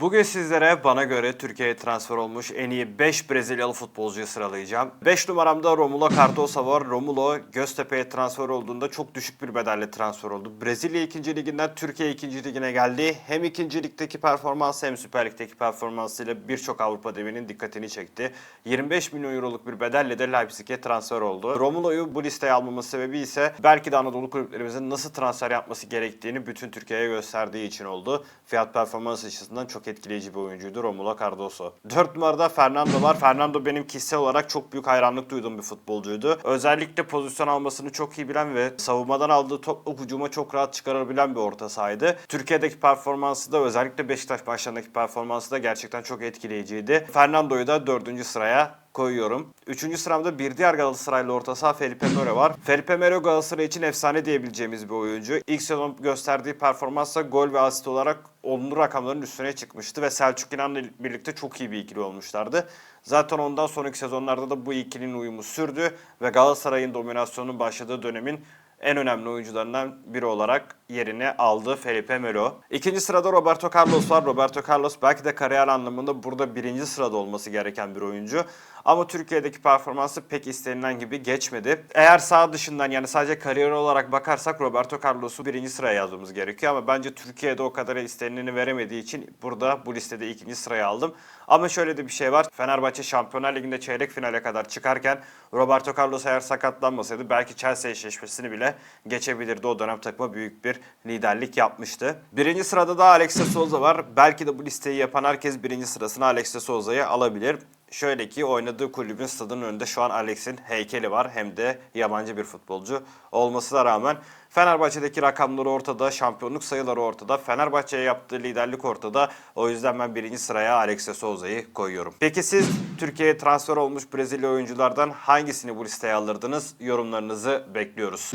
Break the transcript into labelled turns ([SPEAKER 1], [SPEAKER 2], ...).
[SPEAKER 1] Bugün sizlere bana göre Türkiye'ye transfer olmuş en iyi 5 Brezilyalı futbolcuyu sıralayacağım. 5 numaramda Romulo Cardoso var. Romulo Göztepe'ye transfer olduğunda çok düşük bir bedelle transfer oldu. Brezilya 2. liginden Türkiye 2. ligine geldi. Hem 2. ligdeki performansı hem Süper Lig'deki performansıyla birçok Avrupa devinin dikkatini çekti. 25 milyon euroluk bir bedelle de Leipzig'e transfer oldu. Romulo'yu bu listeye almamın sebebi ise belki de Anadolu kulüplerimizin nasıl transfer yapması gerektiğini bütün Türkiye'ye gösterdiği için oldu. Fiyat performans açısından çok etkileyici bir oyuncuydu Romulo Cardoso. 4 numarada Fernando var. Fernando benim kişisel olarak çok büyük hayranlık duyduğum bir futbolcuydu. Özellikle pozisyon almasını çok iyi bilen ve savunmadan aldığı top hücuma çok rahat çıkarabilen bir orta sahaydı. Türkiye'deki performansı da özellikle Beşiktaş başlarındaki performansı da gerçekten çok etkileyiciydi. Fernando'yu da 4. sıraya koyuyorum. Üçüncü sıramda bir diğer Galatasaraylı orta saha Felipe Melo var. Felipe Melo Galatasaray için efsane diyebileceğimiz bir oyuncu. İlk sezon gösterdiği performansla gol ve asist olarak olumlu rakamların üstüne çıkmıştı ve Selçuk İnan'la birlikte çok iyi bir ikili olmuşlardı. Zaten ondan sonraki sezonlarda da bu ikilinin uyumu sürdü ve Galatasaray'ın dominasyonunun başladığı dönemin en önemli oyuncularından biri olarak yerini aldı Felipe Melo. İkinci sırada Roberto Carlos var. Roberto Carlos belki de kariyer anlamında burada birinci sırada olması gereken bir oyuncu. Ama Türkiye'deki performansı pek istenilen gibi geçmedi. Eğer sağ dışından yani sadece kariyer olarak bakarsak Roberto Carlos'u birinci sıraya yazmamız gerekiyor. Ama bence Türkiye'de o kadar istenileni veremediği için burada bu listede ikinci sıraya aldım. Ama şöyle de bir şey var. Fenerbahçe Şampiyonlar Ligi'nde çeyrek finale kadar çıkarken Roberto Carlos eğer sakatlanmasaydı belki Chelsea eşleşmesini bile geçebilirdi. O dönem takıma büyük bir liderlik yapmıştı. Birinci sırada da Alex de Souza var. Belki de bu listeyi yapan herkes birinci sırasına Alex de Souza'yı alabilir. Şöyle ki oynadığı kulübün stadının önünde şu an Alex'in heykeli var. Hem de yabancı bir futbolcu olmasına rağmen Fenerbahçe'deki rakamları ortada, şampiyonluk sayıları ortada, Fenerbahçe'ye yaptığı liderlik ortada. O yüzden ben birinci sıraya Alex Souza'yı koyuyorum. Peki siz Türkiye'ye transfer olmuş Brezilya oyunculardan hangisini bu listeye alırdınız? Yorumlarınızı bekliyoruz.